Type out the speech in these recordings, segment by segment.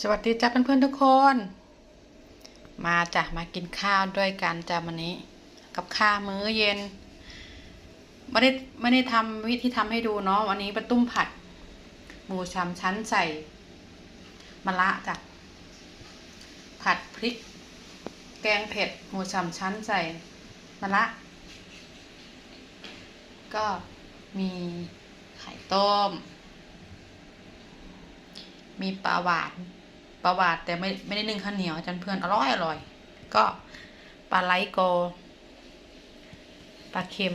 สวัสดีจ้าเพื่อนๆทุกคน มาจ้ะมากินข้าวด้วยกันจ้ะวันนี้ กับข้าวมื้อเย็นไม่ได้ไม่ได้ทำวิธีทำให้ดูเนาะวันนี้เป็นตุ้มผัด หมูชามชั้นใส่มะระจ้ะผัดพริก แกงเผ็ด หมูชามชั้นใส่มะระก็มีไข่ต้ม มีปลาหวาน ปลาหวานแต่ไม่ไม่ได้นึ่งข้าวเหนียวจันเพื่อนอร่อยอร่อย ก็ปลาไหลโกปลาเค็ม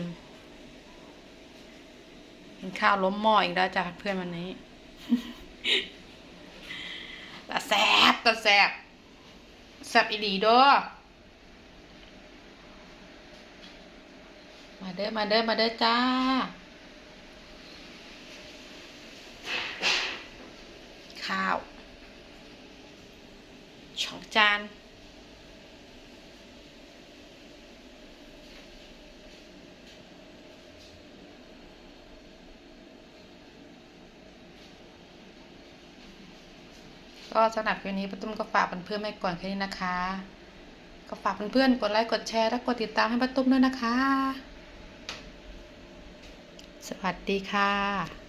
กินข้าวล้มหม้ออีกแล้วจ้ะเพื่อนวันนี้ตาแซบตาแซบแซบอีหลีเด้อมาเด้อมาเด้อมาเด้อจ้า ข้าว สองจานก็สำหรับวันนี้ป้าตุ้มก็ฝากเพื่อนๆไม่ก่อนแค่นี้นะคะ ก็ฝากเพื่อนๆกดไลค์กดแชร์และกดติดตามให้ป้าตุ้มด้วยนะคะ สวัสดีค่ะ